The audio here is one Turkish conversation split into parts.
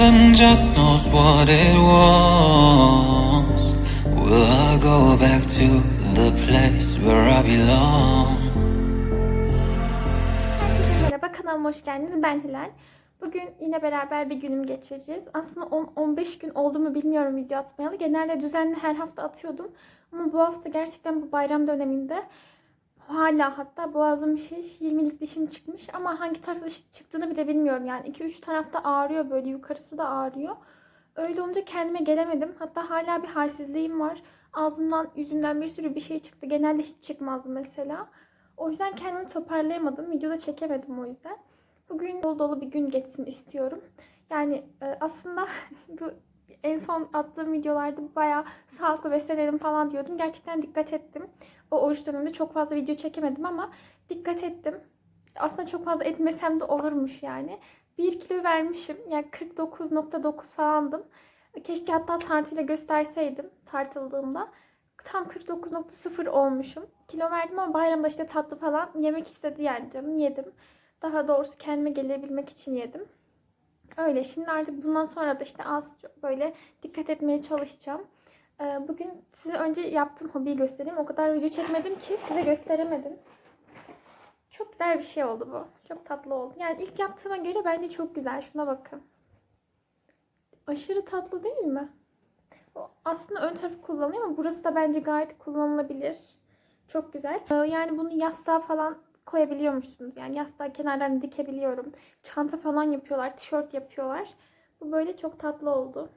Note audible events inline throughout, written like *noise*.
heaven just knows what it wants. Will I go back to the place where I belong? Merhaba kanalıma hoş geldiniz. Ben Hilal. Bugün yine beraber bir günüm geçireceğiz. Aslında 10-15 gün oldu mu bilmiyorum video atmayalı. Genelde düzenli her hafta atıyordum. Ama bu hafta gerçekten bu bayram döneminde hala hatta boğazım şiş, 20'lik dişim çıkmış. Ama hangi tarafta çıktığını bile bilmiyorum. Yani 2-3 tarafta ağrıyor böyle yukarısı da ağrıyor. Öyle olunca kendime gelemedim. Hatta hala bir halsizliğim var. Ağzımdan, yüzümden bir sürü bir şey çıktı. Genelde hiç çıkmazdı mesela. O yüzden kendimi toparlayamadım. Videoda çekemedim o yüzden. Bugün dolu dolu bir gün geçsin istiyorum. Yani e, aslında *laughs* bu en son attığım videolarda bayağı sağlıklı beslenelim falan diyordum. Gerçekten dikkat ettim. O oruç döneminde çok fazla video çekemedim ama dikkat ettim. Aslında çok fazla etmesem de olurmuş yani. 1 kilo vermişim. Yani 49.9 falandım. Keşke hatta tartıyla gösterseydim tartıldığımda. Tam 49.0 olmuşum. Kilo verdim ama bayramda işte tatlı falan yemek istedi yani canım yedim. Daha doğrusu kendime gelebilmek için yedim. Öyle şimdi artık bundan sonra da işte az böyle dikkat etmeye çalışacağım. Ee, Bugün size önce yaptığım hobiyi göstereyim. O kadar video çekmedim ki size gösteremedim. Çok güzel bir şey oldu bu. Çok tatlı oldu. Yani ilk yaptığıma göre bence çok güzel. Şuna bakın. Aşırı tatlı değil mi? Aslında ön tarafı kullanıyor ama burası da bence gayet kullanılabilir. Çok güzel. Ee, Yani bunu yastığa falan koyabiliyormuşsunuz. Yani yastığa kenarlarını dikebiliyorum. Çanta falan yapıyorlar. Tişört yapıyorlar. Bu böyle çok tatlı oldu.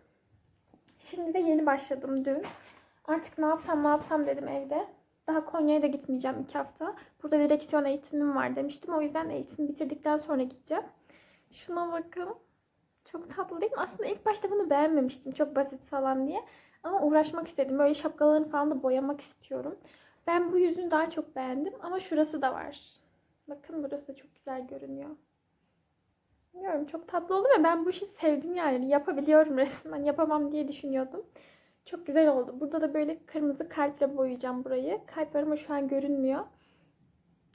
Şimdi de yeni başladım dün. Artık ne yapsam ne yapsam dedim evde. Daha Konya'ya da gitmeyeceğim iki hafta. Burada direksiyon eğitimim var demiştim. O yüzden eğitimi bitirdikten sonra gideceğim. Şuna bakın. Çok tatlı değil mi? Aslında ilk başta bunu beğenmemiştim. Çok basit falan diye. Ama uğraşmak istedim. Böyle şapkalarını falan da boyamak istiyorum. Ben bu yüzünü daha çok beğendim. Ama şurası da var. Bakın burası da çok güzel görünüyor. Bilmiyorum çok tatlı oldu ve ben bu işi sevdim yani. Yapabiliyorum *laughs* resmen. Yapamam diye düşünüyordum. Çok güzel oldu. Burada da böyle kırmızı kalple boyayacağım burayı. Kalp var ama şu an görünmüyor.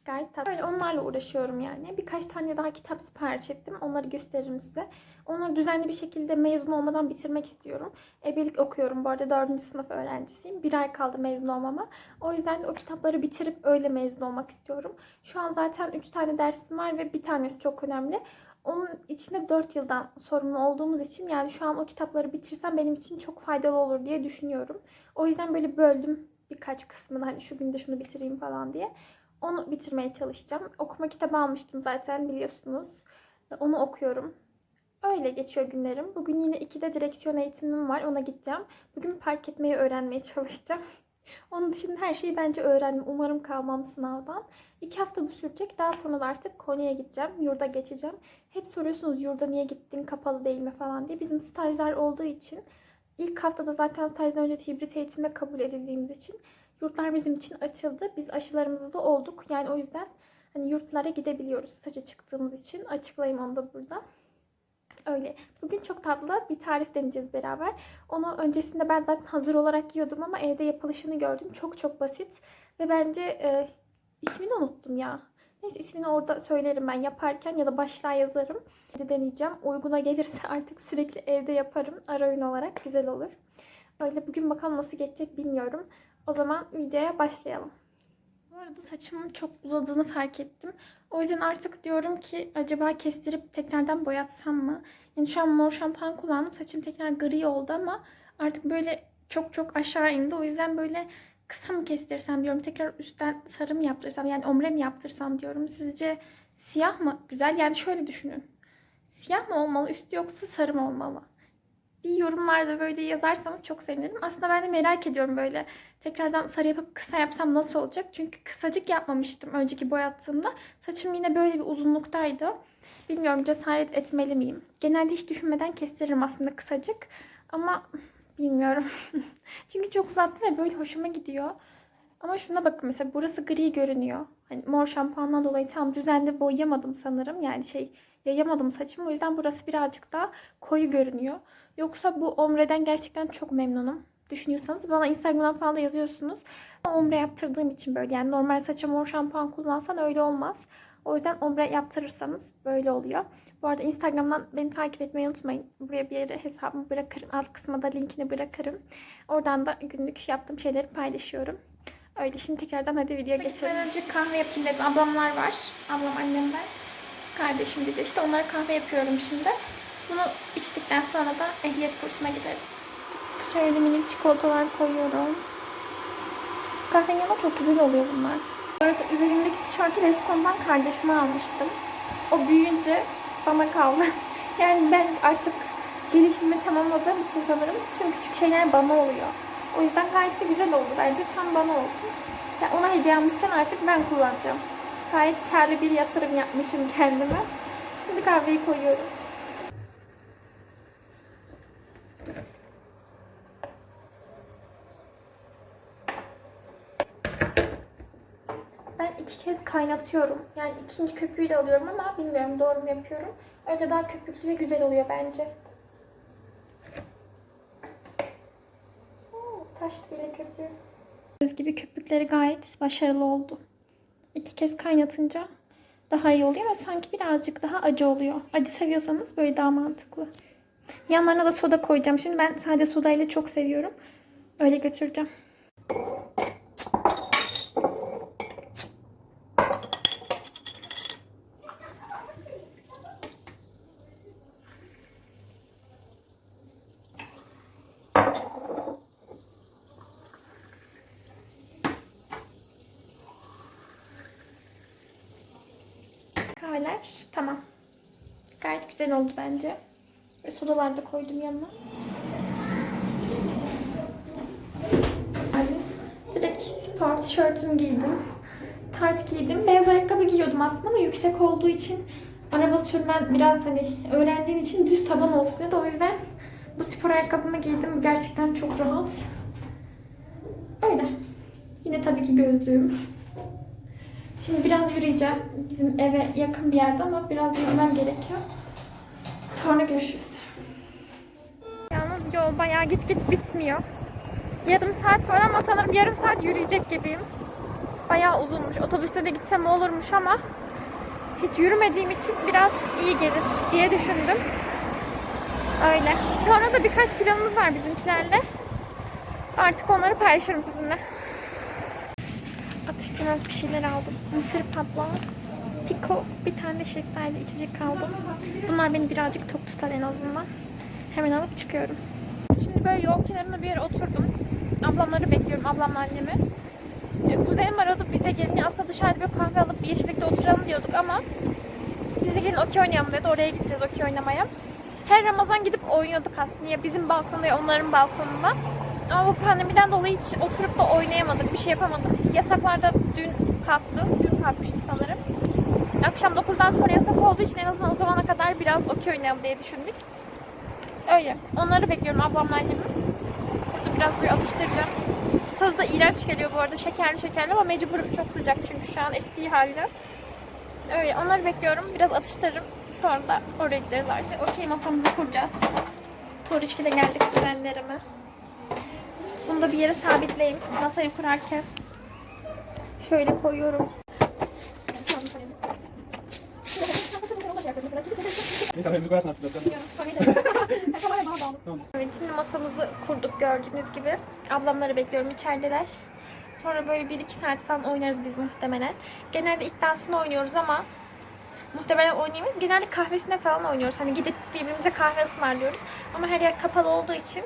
Gayet tatlı. Böyle onlarla uğraşıyorum yani. Birkaç tane daha kitap sipariş ettim. Onları gösteririm size. Onları düzenli bir şekilde mezun olmadan bitirmek istiyorum. Ebelik okuyorum. Bu arada 4. sınıf öğrencisiyim. Bir ay kaldı mezun olmama. O yüzden de o kitapları bitirip öyle mezun olmak istiyorum. Şu an zaten 3 tane dersim var ve bir tanesi çok önemli. Onun içinde 4 yıldan sorumlu olduğumuz için yani şu an o kitapları bitirsem benim için çok faydalı olur diye düşünüyorum. O yüzden böyle böldüm birkaç kısmını hani şu günde şunu bitireyim falan diye. Onu bitirmeye çalışacağım. Okuma kitabı almıştım zaten biliyorsunuz. Onu okuyorum. Öyle geçiyor günlerim. Bugün yine 2'de direksiyon eğitimim var. Ona gideceğim. Bugün park etmeyi öğrenmeye çalışacağım. *laughs* Onun dışında her şeyi bence öğrendim. Umarım kalmam sınavdan. İki hafta bu sürecek. Daha sonra da artık Konya'ya gideceğim. Yurda geçeceğim. Hep soruyorsunuz yurda niye gittin, kapalı değil mi falan diye. Bizim stajlar olduğu için ilk haftada zaten stajdan önce hibrit eğitimde kabul edildiğimiz için yurtlar bizim için açıldı. Biz aşılarımızı da olduk. Yani o yüzden hani yurtlara gidebiliyoruz staja çıktığımız için. Açıklayayım onu da burada. Öyle. Bugün çok tatlı bir tarif deneyeceğiz beraber. Onu öncesinde ben zaten hazır olarak yiyordum ama evde yapılışını gördüm. Çok çok basit. Ve bence e, ismini unuttum ya. Neyse ismini orada söylerim ben yaparken ya da başlığa yazarım. Evde deneyeceğim. Uyguna gelirse *laughs* artık sürekli evde yaparım. Ara öğün olarak güzel olur. Öyle bugün bakalım nasıl geçecek bilmiyorum. O zaman videoya başlayalım. Arada saçımın çok uzadığını fark ettim. O yüzden artık diyorum ki acaba kestirip tekrardan boyatsam mı? Yani şu an mor şampuan kullandım. Saçım tekrar gri oldu ama artık böyle çok çok aşağı indi. O yüzden böyle kısa mı kestirsem diyorum. Tekrar üstten sarı mı yaptırsam yani omre mi yaptırsam diyorum. Sizce siyah mı güzel? Yani şöyle düşünün. Siyah mı olmalı üstü yoksa sarı mı olmalı? Bir yorumlarda böyle yazarsanız çok sevinirim. Aslında ben de merak ediyorum böyle tekrardan sarı yapıp kısa yapsam nasıl olacak? Çünkü kısacık yapmamıştım önceki boyattığımda. Saçım yine böyle bir uzunluktaydı. Bilmiyorum cesaret etmeli miyim? Genelde hiç düşünmeden kestiririm aslında kısacık. Ama bilmiyorum. *laughs* Çünkü çok uzattı ve böyle hoşuma gidiyor. Ama şuna bakın mesela burası gri görünüyor. Hani mor şampuandan dolayı tam düzenli boyayamadım sanırım. Yani şey yayamadım saçımı. O yüzden burası birazcık daha koyu görünüyor. Yoksa bu omreden gerçekten çok memnunum. Düşünüyorsanız bana Instagram'dan falan da yazıyorsunuz. Omre yaptırdığım için böyle yani normal saça mor şampuan kullansan öyle olmaz. O yüzden ombre yaptırırsanız böyle oluyor. Bu arada Instagram'dan beni takip etmeyi unutmayın. Buraya bir yere hesabımı bırakırım. Alt kısma da linkini bırakırım. Oradan da günlük yaptığım şeyleri paylaşıyorum. Öyle şimdi tekrardan hadi video geçelim. Ben önce kahve yapayım dedim. Ablamlar var. Ablam annem ben. Kardeşim bir de işte onlara kahve yapıyorum şimdi. Bunu içtikten sonra da ehliyet kursuna gideriz. Şöyle minik çikolatalar koyuyorum. Kahvenin yanında çok güzel oluyor bunlar. Bu arada üzerimdeki tişörtü Rescon'dan kardeşime almıştım. O büyüyünce bana kaldı. *laughs* Yani ben artık gelişimimi tamamladığım için sanırım tüm küçük şeyler bana oluyor. O yüzden gayet de güzel oldu. Bence tam bana oldu. Yani ona hediye almışken artık ben kullanacağım. Gayet karlı bir yatırım yapmışım kendime. Şimdi kahveyi koyuyorum. Ben iki kez kaynatıyorum. Yani ikinci köpüğü de alıyorum ama bilmiyorum doğru mu yapıyorum. Öyle daha köpüklü ve güzel oluyor bence. Oo, taştı bile köpüğü. Göz gibi köpükleri gayet başarılı oldu. İki kez kaynatınca daha iyi oluyor ve sanki birazcık daha acı oluyor. Acı seviyorsanız böyle daha mantıklı. Yanlarına da soda koyacağım. Şimdi ben sade sodayla çok seviyorum. Öyle götüreceğim. Kahveler tamam. Gayet güzel oldu bence. Sodalar da koydum yanına. Yani direkt spor tişörtümü giydim. Tart giydim. Beyaz ayakkabı giyiyordum aslında ama yüksek olduğu için araba sürmen biraz hani öğrendiğin için düz taban olsun dedi. O yüzden bu spor ayakkabımı giydim. Gerçekten çok rahat. Öyle. Yine tabii ki gözlüğüm. Şimdi biraz yürüyeceğim. Bizim eve yakın bir yerde ama biraz yürümem gerekiyor. Sonra görüşürüz. Yalnız yol bayağı git git bitmiyor. Yarım saat falan ama sanırım yarım saat yürüyecek gibiyim. Bayağı uzunmuş. Otobüste de gitsem olurmuş ama hiç yürümediğim için biraz iyi gelir diye düşündüm. Öyle. Sonra da birkaç planımız var bizimkilerle. Artık onları paylaşırım sizinle. Atıştırmalık bir şeyler aldım. Mısır patlağı, piko, bir tane şeftali içecek aldım. Bunlar beni birazcık tok tutar en azından. Hemen alıp çıkıyorum. Şimdi böyle yol kenarında bir yere oturdum. Ablamları bekliyorum, ablamla annemi. E, Kuzenim aradı bize gelin. Aslında dışarıda bir kahve alıp yeşillikte oturalım diyorduk ama bize gelin okey oynayalım dedi. Oraya gideceğiz okey oynamaya. Her Ramazan gidip oynuyorduk aslında. Ya bizim balkonda ya onların balkonunda. Ama bu pandemiden dolayı hiç oturup da oynayamadık, bir şey yapamadık. Yasaklar da dün kalktı, dün kalkmıştı sanırım. Akşam 9'dan sonra yasak olduğu için en azından o zamana kadar biraz okey oynayalım diye düşündük. Öyle. Onları bekliyorum ablamla annemi. Burada biraz böyle atıştıracağım. Tadı da iğrenç geliyor bu arada. Şekerli şekerli ama mecburum çok sıcak çünkü şu an estiği halde. Öyle. Onları bekliyorum. Biraz atıştırırım. Sonra da oraya gideriz artık. Okey masamızı kuracağız. Tuğrişki'de geldik kuzenlerime. Bunu da bir yere sabitleyeyim. Masayı kurarken. Şöyle koyuyorum. Neyse koyarsın artık şimdi masamızı kurduk gördüğünüz gibi. Ablamları bekliyorum içerideler. Sonra böyle 1-2 saat falan oynarız biz muhtemelen. Genelde iddiasını oynuyoruz ama muhtemelen oynayamayız. Genelde kahvesine falan oynuyoruz. Hani gidip birbirimize kahve ısmarlıyoruz. Ama her yer kapalı olduğu için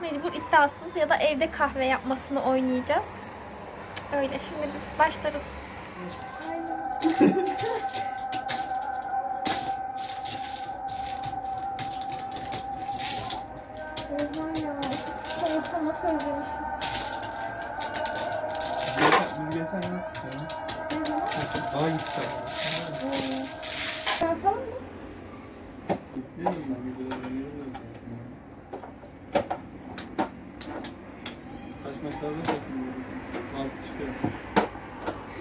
mecbur iddiasız ya da evde kahve yapmasını oynayacağız. Öyle şimdi biz başlarız. Oha *laughs* özlemişim. Biz geçen gün. Daha gittik. Yatalım mı? Gidelim ben geceleri yürüyorum. Kaç mesajda taşınıyorum. Bazı çıkıyor.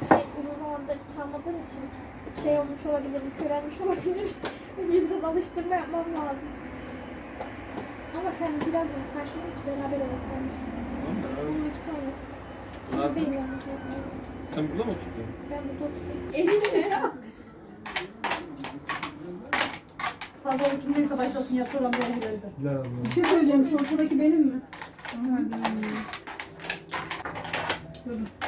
Şey uzun zamandır hiç almadığım için şey olmuş olabilir, körelmiş olabilir. Önce biraz alıştırma yapmam lazım. Ama sen biraz da karşılığı hiç beraber evet bence. Tamam beraber. Bunun ikisi olmaz. Şey sen burada mı oturdun? Ben burada oturdum. Elini mi? Fazla kimdeyse başlasın yatır olan bir. Bir şey söyleyeceğim şu ortadaki benim mi? Tamam. Dur.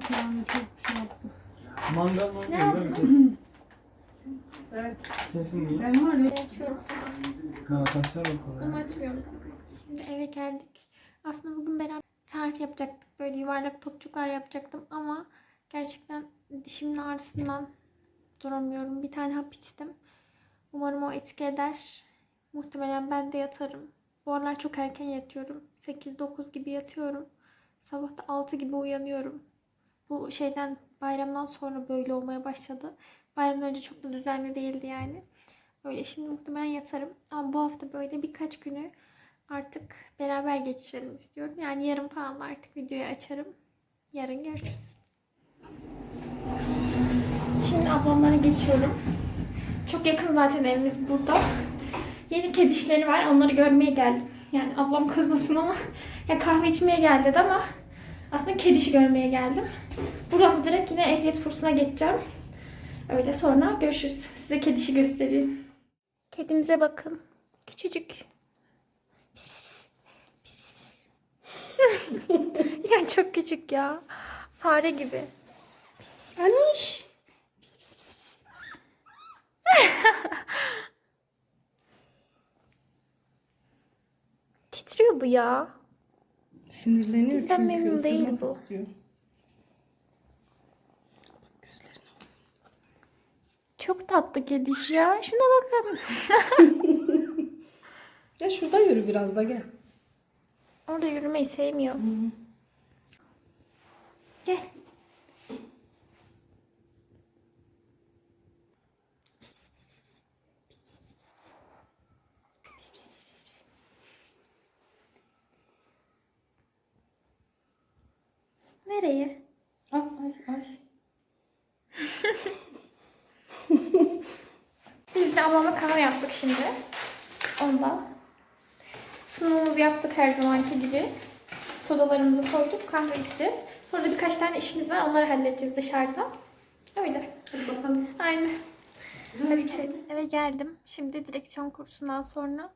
Çok yani çok şey yaptık. Mangal mı? Mi? Kesin- Evet. Kesin miyiz? Ben var ya. Açıyorum. Ha taşlar bakalım. Ama açmıyorum. Şimdi eve geldik. Aslında bugün beraber tarif yapacaktık. Böyle yuvarlak topçuklar yapacaktım ama gerçekten dişimin ağrısından duramıyorum. Bir tane hap içtim. Umarım o etki eder. Muhtemelen ben de yatarım. Bu aralar çok erken yatıyorum. 8-9 gibi yatıyorum. Sabah da 6 gibi uyanıyorum. Bu şeyden bayramdan sonra böyle olmaya başladı. Bayramdan önce çok da düzenli değildi yani. Öyle şimdi muhtemelen yatarım. Ama bu hafta böyle birkaç günü artık beraber geçirelim istiyorum. Yani yarın falan da artık videoyu açarım. Yarın görüşürüz. Şimdi ablamlara geçiyorum. Çok yakın zaten evimiz burada. Yeni kedişleri var. Onları görmeye geldim. Yani ablam kızmasın ama ya kahve içmeye gel dedi ama aslında kedişi görmeye geldim. Buradan direkt yine ehliyet kursuna geçeceğim. Öyle sonra görüşürüz. Size kedişi göstereyim. Kedimize bakın. Küçücük. Pis pis pis. Pis pis pis. *laughs* ya çok küçük ya. Fare gibi. Pis pis pis. Aniş. Pis pis pis pis. *laughs* Titriyor bu ya. Sinirleniyor Bizden çünkü memnun değil ısırmak bu. istiyor. Çok tatlı kediş ya. Şuna bakın. *laughs* Ya şurada yürü biraz da gel. Orada yürümeyi sevmiyor. Gel. Nereye? Ay ay ay. *laughs* Biz de ablamla kahve yaptık şimdi. Ondan. Sunumumuzu yaptık her zamanki gibi. Sodalarımızı koyduk. Kahve içeceğiz. Sonra da birkaç tane işimiz var. Onları halledeceğiz dışarıda. Öyle. Hadi bakalım. Aynen. Hadi. Eve geldim. Şimdi direksiyon kursundan sonra.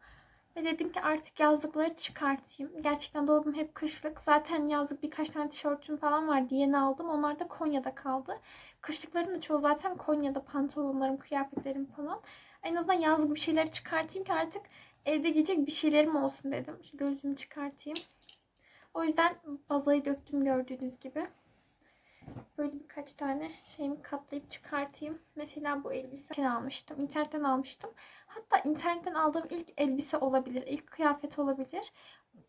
Ve dedim ki artık yazlıkları çıkartayım. Gerçekten dolabım hep kışlık. Zaten yazlık birkaç tane tişörtüm falan vardı. Yeni aldım. Onlar da Konya'da kaldı. Kışlıkların da çoğu zaten Konya'da. Pantolonlarım, kıyafetlerim falan. En azından yazlık bir şeyleri çıkartayım ki artık evde giyecek bir şeylerim olsun dedim. Şu gözlüğümü çıkartayım. O yüzden bazayı döktüm gördüğünüz gibi. Böyle birkaç tane şeyimi katlayıp çıkartayım. Mesela bu elbise almıştım. İnternetten almıştım. Hatta internetten aldığım ilk elbise olabilir. ilk kıyafet olabilir.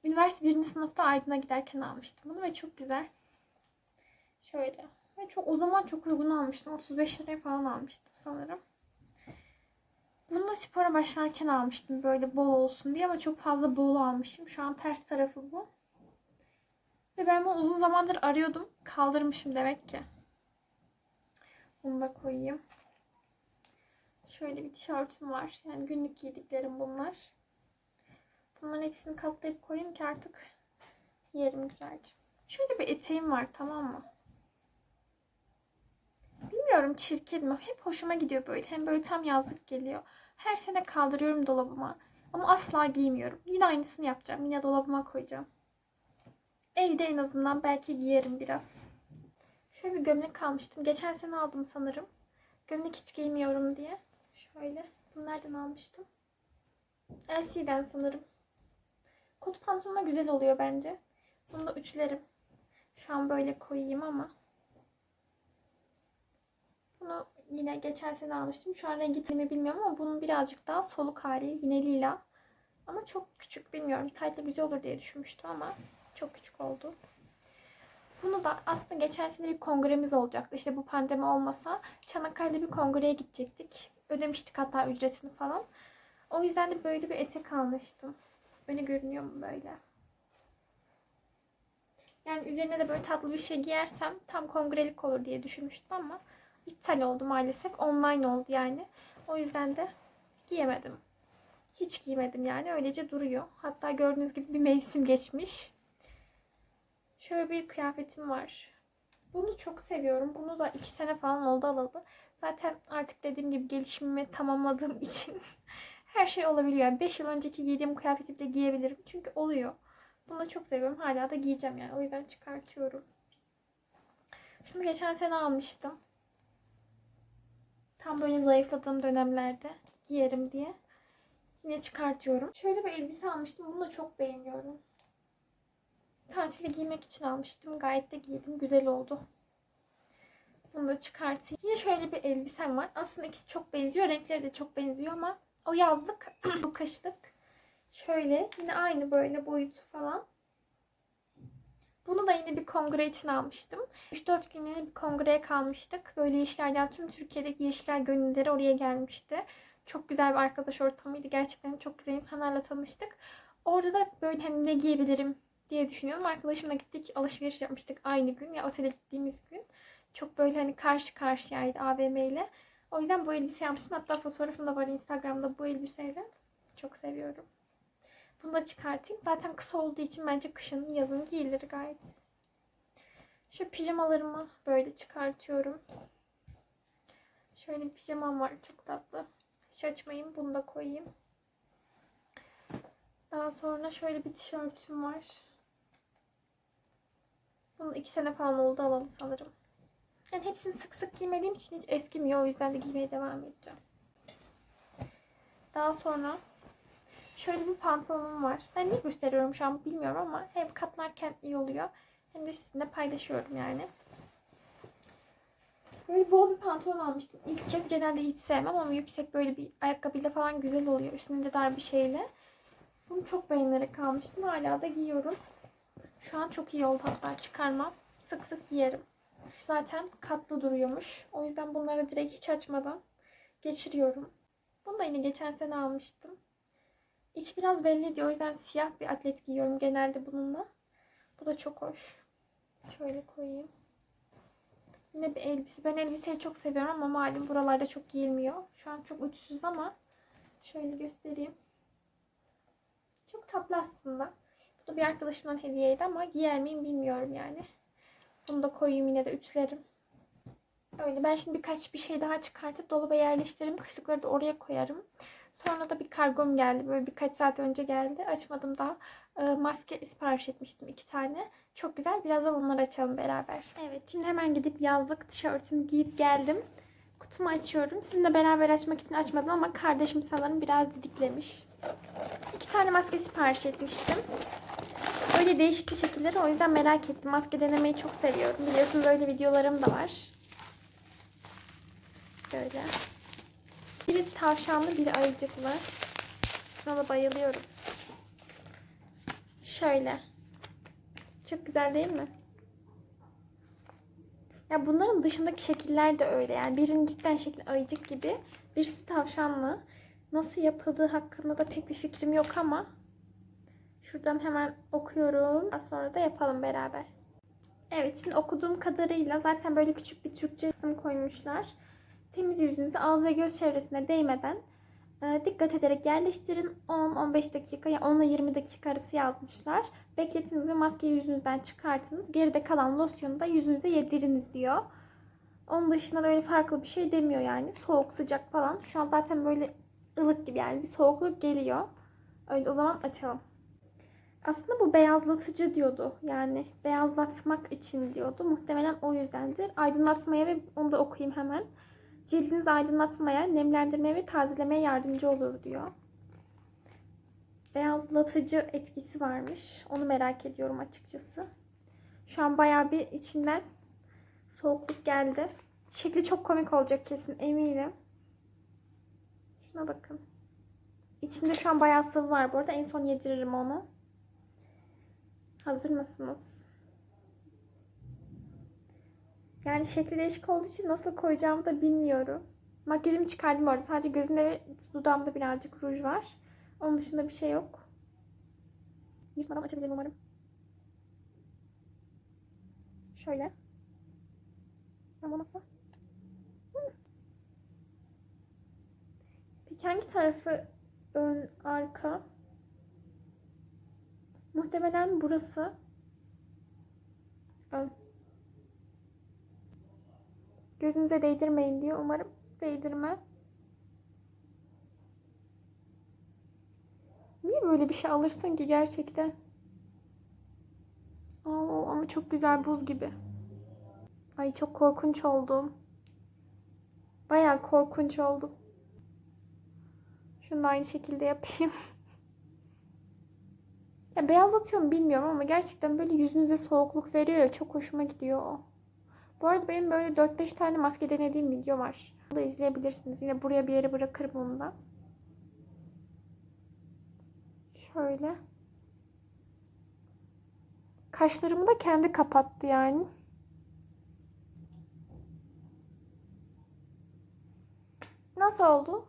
Üniversite birinci sınıfta Aydın'a giderken almıştım bunu ve çok güzel. Şöyle. Ve çok o zaman çok uygun almıştım. 35 liraya falan almıştım sanırım. Bunu da spora başlarken almıştım. Böyle bol olsun diye ama çok fazla bol almışım. Şu an ters tarafı bu. Ve ben bunu uzun zamandır arıyordum. Kaldırmışım demek ki. Bunu da koyayım. Şöyle bir tişörtüm var. Yani günlük giydiklerim bunlar. Bunların hepsini katlayıp koyayım ki artık yerim güzelce. Şöyle bir eteğim var tamam mı? Bilmiyorum çirkin mi? Hep hoşuma gidiyor böyle. Hem böyle tam yazlık geliyor. Her sene kaldırıyorum dolabıma. Ama asla giymiyorum. Yine aynısını yapacağım. Yine dolabıma koyacağım. Evde en azından belki giyerim biraz. Şöyle bir gömlek almıştım. Geçen sene aldım sanırım. Gömlek hiç giymiyorum diye. Şöyle. Bunu nereden almıştım? LC'den sanırım. Kot pantolonla güzel oluyor bence. Bunu da üçlerim. Şu an böyle koyayım ama. Bunu yine geçen sene almıştım. Şu an rengi mi bilmiyorum ama bunun birazcık daha soluk hali. Yine lila. Ama çok küçük bilmiyorum. Taytla güzel olur diye düşünmüştüm ama çok küçük oldu. Bunu da aslında geçen sene bir kongremiz olacaktı. İşte bu pandemi olmasa Çanakkale'de bir kongreye gidecektik. Ödemiştik hatta ücretini falan. O yüzden de böyle bir etek almıştım. Öyle görünüyor mu böyle? Yani üzerine de böyle tatlı bir şey giyersem tam kongrelik olur diye düşünmüştüm ama iptal oldu maalesef. Online oldu yani. O yüzden de giyemedim. Hiç giymedim yani. Öylece duruyor. Hatta gördüğünüz gibi bir mevsim geçmiş. Şöyle bir kıyafetim var. Bunu çok seviyorum. Bunu da iki sene falan oldu alalı. Zaten artık dediğim gibi gelişimimi tamamladığım *laughs* için her şey olabiliyor. Yani 5 yıl önceki giydiğim kıyafeti bile giyebilirim. Çünkü oluyor. Bunu da çok seviyorum. Hala da giyeceğim yani. O yüzden çıkartıyorum. Şunu geçen sene almıştım. Tam böyle zayıfladığım dönemlerde giyerim diye. Yine çıkartıyorum. Şöyle bir elbise almıştım. Bunu da çok beğeniyorum. Tatile giymek için almıştım. Gayet de giydim. Güzel oldu. Bunu da çıkartayım. Yine şöyle bir elbisem var. Aslında ikisi çok benziyor. Renkleri de çok benziyor ama o yazlık, *clears throat* bu kışlık. Şöyle yine aynı böyle boyutu falan. Bunu da yine bir kongre için almıştım. 3-4 günlüğüne bir kongreye kalmıştık. Böyle Yeşilay'dan tüm Türkiye'deki Yeşilay gönüllüleri oraya gelmişti. Çok güzel bir arkadaş ortamıydı. Gerçekten çok güzel insanlarla tanıştık. Orada da böyle hani ne giyebilirim diye düşünüyorum. Arkadaşımla gittik alışveriş yapmıştık aynı gün. Ya otele gittiğimiz gün. Çok böyle hani karşı karşıyaydı AVM ile. O yüzden bu elbise yapmıştım. Hatta fotoğrafım da var Instagram'da bu elbiseyle. Çok seviyorum. Bunu da çıkartayım. Zaten kısa olduğu için bence kışın yazın giyilir gayet. Şu pijamalarımı böyle çıkartıyorum. Şöyle bir pijamam var. Çok tatlı. Hiç açmayayım. Bunu da koyayım. Daha sonra şöyle bir tişörtüm var. Bunu iki sene falan oldu alalı sanırım. Yani hepsini sık sık giymediğim için hiç eskimiyor. O yüzden de giymeye devam edeceğim. Daha sonra şöyle bir pantolonum var. Ben niye gösteriyorum şu an bilmiyorum ama hem katlarken iyi oluyor. Hem de sizinle paylaşıyorum yani. Böyle bol bir pantolon almıştım. İlk kez genelde hiç sevmem ama yüksek böyle bir ayakkabıyla falan güzel oluyor. Üstünde dar bir şeyle. Bunu çok beğenerek almıştım. Hala da giyiyorum. Şu an çok iyi oldu hatta çıkarmam. Sık sık giyerim. Zaten katlı duruyormuş. O yüzden bunları direkt hiç açmadan geçiriyorum. Bunu da yine geçen sene almıştım. İç biraz belli ediyor. O yüzden siyah bir atlet giyiyorum genelde bununla. Bu da çok hoş. Şöyle koyayım. Yine bir elbise. Ben elbiseyi çok seviyorum ama malum buralarda çok giyilmiyor. Şu an çok uçsuz ama şöyle göstereyim. Çok tatlı aslında. Bu da bir arkadaşımdan hediyeydi ama giyer miyim bilmiyorum yani. Bunu da koyayım yine de ütülerim. Öyle ben şimdi birkaç bir şey daha çıkartıp dolaba yerleştiririm. Kışlıkları da oraya koyarım. Sonra da bir kargom geldi. Böyle birkaç saat önce geldi. Açmadım daha. Ee, maske sipariş etmiştim iki tane. Çok güzel. Birazdan onları açalım beraber. Evet şimdi hemen gidip yazlık tişörtümü giyip geldim. Kutumu açıyorum. Sizinle beraber açmak için açmadım ama kardeşim sanırım biraz didiklemiş. İki tane maske sipariş etmiştim. Böyle değişikli şekilleri o yüzden merak ettim. Maske denemeyi çok seviyorum. Biliyorsunuz öyle videolarım da var. Böyle. Biri tavşanlı, biri ayıcıklı. Da bayılıyorum. Şöyle. Çok güzel değil mi? Ya bunların dışındaki şekiller de öyle. Yani birinin cidden şekli ayıcık gibi. Birisi tavşanlı. Nasıl yapıldığı hakkında da pek bir fikrim yok ama şuradan hemen okuyorum. Daha sonra da yapalım beraber. Evet şimdi okuduğum kadarıyla zaten böyle küçük bir Türkçe isim koymuşlar. Temiz yüzünüzü ağız ve göz çevresine değmeden e, dikkat ederek yerleştirin. 10-15 dakika ya 10 ile 20 dakika arası yazmışlar. Bekletiniz ve maskeyi yüzünüzden çıkartınız. Geride kalan losyonu da yüzünüze yediriniz diyor. Onun dışında da öyle farklı bir şey demiyor yani. Soğuk sıcak falan. Şu an zaten böyle ılık gibi yani bir soğukluk geliyor. Öyle o zaman açalım. Aslında bu beyazlatıcı diyordu. Yani beyazlatmak için diyordu. Muhtemelen o yüzdendir. Aydınlatmaya ve onu da okuyayım hemen. Cildinizi aydınlatmaya, nemlendirmeye ve tazelemeye yardımcı olur diyor. Beyazlatıcı etkisi varmış. Onu merak ediyorum açıkçası. Şu an bayağı bir içinden soğukluk geldi. Şekli çok komik olacak kesin eminim. Şuna bakın. İçinde şu an bayağı sıvı var bu arada. En son yediririm onu. Hazır mısınız? Yani şekli değişik olduğu için nasıl koyacağımı da bilmiyorum. Makyajımı çıkardım bu arada. Sadece gözümde ve dudağımda birazcık ruj var. Onun dışında bir şey yok. Yırtmadan açabilirim umarım. Şöyle. Ama nasıl? Peki hangi tarafı ön, arka? Muhtemelen burası. Gözünüze değdirmeyin diyor. Umarım değdirme. Niye böyle bir şey alırsın ki gerçekten? Aa, ama çok güzel buz gibi. Ay çok korkunç oldum. Bayağı korkunç oldum. Şunu da aynı şekilde yapayım. *laughs* ya beyazlatıyorum bilmiyorum ama gerçekten böyle yüzünüze soğukluk veriyor çok hoşuma gidiyor. Bu arada benim böyle 4-5 tane maske denediğim video var. Onu da izleyebilirsiniz. Yine buraya bir yere bırakırım onu da. Şöyle. Kaşlarımı da kendi kapattı yani. Nasıl oldu?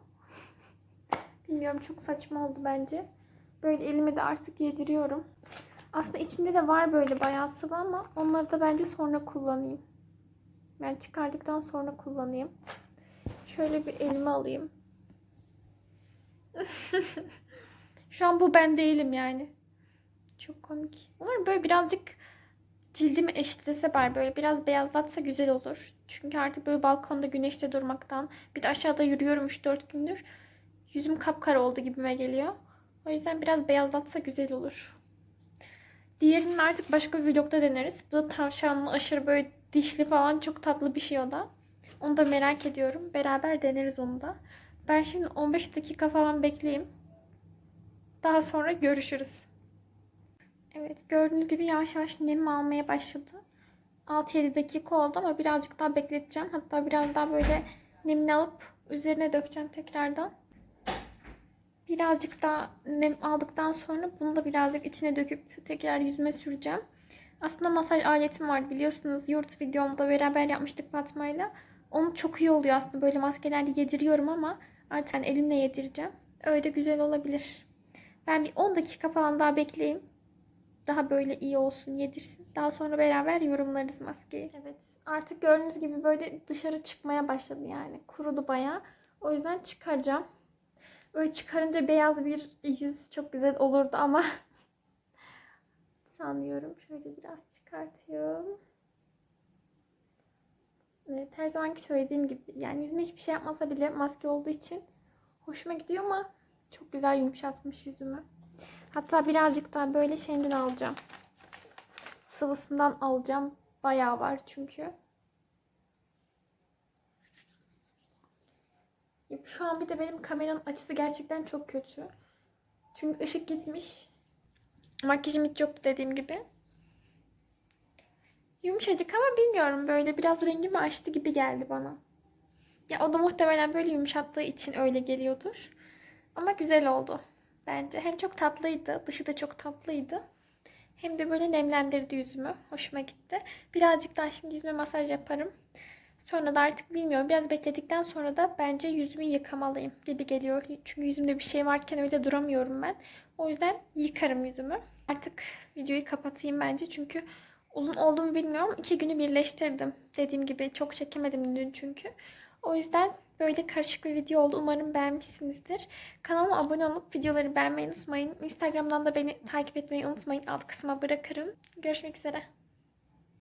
*laughs* Bilmiyorum çok saçma oldu bence. Böyle elimi de artık yediriyorum. Aslında içinde de var böyle bayağı sıvı ama onları da bence sonra kullanayım. Ben çıkardıktan sonra kullanayım. Şöyle bir elime alayım. *laughs* Şu an bu ben değilim yani. Çok komik. Umarım böyle birazcık cildimi eşitlese bari böyle biraz beyazlatsa güzel olur. Çünkü artık böyle balkonda güneşte durmaktan bir de aşağıda yürüyorum 3-4 gündür. Yüzüm kapkara oldu gibime geliyor. O yüzden biraz beyazlatsa güzel olur. Diğerini artık başka bir vlogda deneriz. Bu da tavşanlı aşırı böyle dişli falan çok tatlı bir şey o da. Onu da merak ediyorum. Beraber deneriz onu da. Ben şimdi 15 dakika falan bekleyeyim. Daha sonra görüşürüz. Evet gördüğünüz gibi yavaş yavaş nem almaya başladı. 6-7 dakika oldu ama birazcık daha bekleteceğim. Hatta biraz daha böyle nemini alıp üzerine dökeceğim tekrardan. Birazcık daha nem aldıktan sonra bunu da birazcık içine döküp tekrar yüzüme süreceğim. Aslında masaj aletim var biliyorsunuz. Yurt videomda beraber yapmıştık Fatma'yla. Onu çok iyi oluyor aslında. Böyle maskelerle yediriyorum ama artık ben elimle yedireceğim. Öyle güzel olabilir. Ben bir 10 dakika falan daha bekleyeyim. Daha böyle iyi olsun, yedirsin. Daha sonra beraber yorumlarız maskeyi. Evet. Artık gördüğünüz gibi böyle dışarı çıkmaya başladı yani. Kurudu bayağı. O yüzden çıkaracağım. Böyle çıkarınca beyaz bir yüz çok güzel olurdu ama *laughs* sanmıyorum. Şöyle biraz çıkartıyorum. Evet, her zamanki söylediğim gibi yani yüzüme hiçbir şey yapmasa bile maske olduğu için hoşuma gidiyor ama çok güzel yumuşatmış yüzümü. Hatta birazcık daha böyle şeyinden alacağım. Sıvısından alacağım. Bayağı var çünkü. Şu an bir de benim kameranın açısı gerçekten çok kötü. Çünkü ışık gitmiş. Makyajım hiç yoktu dediğim gibi. Yumuşacık ama bilmiyorum böyle biraz rengimi açtı gibi geldi bana. Ya o da muhtemelen böyle yumuşattığı için öyle geliyordur. Ama güzel oldu bence. Hem çok tatlıydı, dışı da çok tatlıydı. Hem de böyle nemlendirdi yüzümü. Hoşuma gitti. Birazcık daha şimdi yüzüme masaj yaparım. Sonra da artık bilmiyorum. Biraz bekledikten sonra da bence yüzümü yıkamalıyım gibi geliyor. Çünkü yüzümde bir şey varken öyle duramıyorum ben. O yüzden yıkarım yüzümü. Artık videoyu kapatayım bence. Çünkü uzun olduğumu bilmiyorum. İki günü birleştirdim. Dediğim gibi çok çekemedim dün çünkü. O yüzden böyle karışık bir video oldu. Umarım beğenmişsinizdir. Kanalıma abone olup videoları beğenmeyi unutmayın. Instagram'dan da beni takip etmeyi unutmayın. Alt kısma bırakırım. Görüşmek üzere.